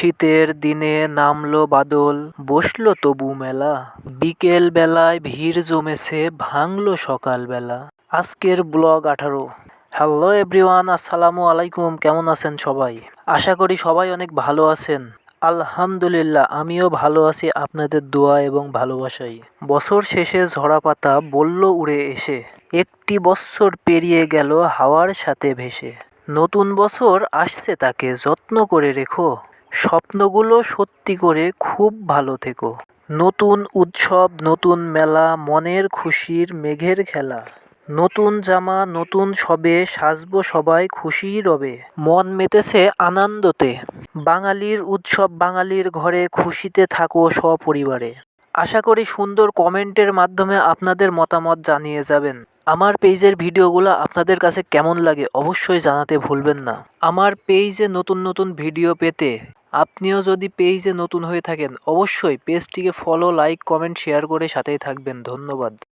শীতের দিনে নামলো বাদল, বসল তবু মেলা। বিকেল বেলায় ভিড় জমেছে, ভাঙলো সকাল বেলা। আজকের ব্লগ আঠারো। হ্যালো এভরিওয়ান, আসসালামু আলাইকুম, কেমন আছেন সবাই? আশা করি সবাই অনেক ভালো আছেন। আলহামদুলিল্লাহ, আমিও ভালো আছি আপনাদের দোয়া এবং ভালোবাসাই বছর শেষে ঝরা পাতা বলল উড়ে এসে। একটি বৎসর পেরিয়ে গেল হাওয়ার সাথে ভেসে। নতুন বছর আসছে তাকে, যত্ন করে রেখো। স্বপ্নগুলো সত্যি করে খুব ভালো থেকো। নতুন উৎসব, নতুন মেলা, মনের খুশির মেঘের খেলা। নতুন জামা, নতুন সবে সাজবো সবাই খুশি রবে। মন মেতেছে আনন্দতে। বাঙালির উৎসব বাঙালির ঘরে খুশিতে থাকো সপরিবারে। আশা করি সুন্দর কমেন্টের মাধ্যমে আপনাদের মতামত জানিয়ে যাবেন। আমার পেজের ভিডিওগুলো আপনাদের কাছে কেমন লাগে অবশ্যই জানাতে ভুলবেন না। আমার পেজে নতুন নতুন ভিডিও পেতে আপনিও যদি পেজে নতুন হয়ে থাকেন, অবশ্যই পেজটিকে ফলো লাইক কমেন্ট শেয়ার করে সাথেই থাকবেন। ধন্যবাদ।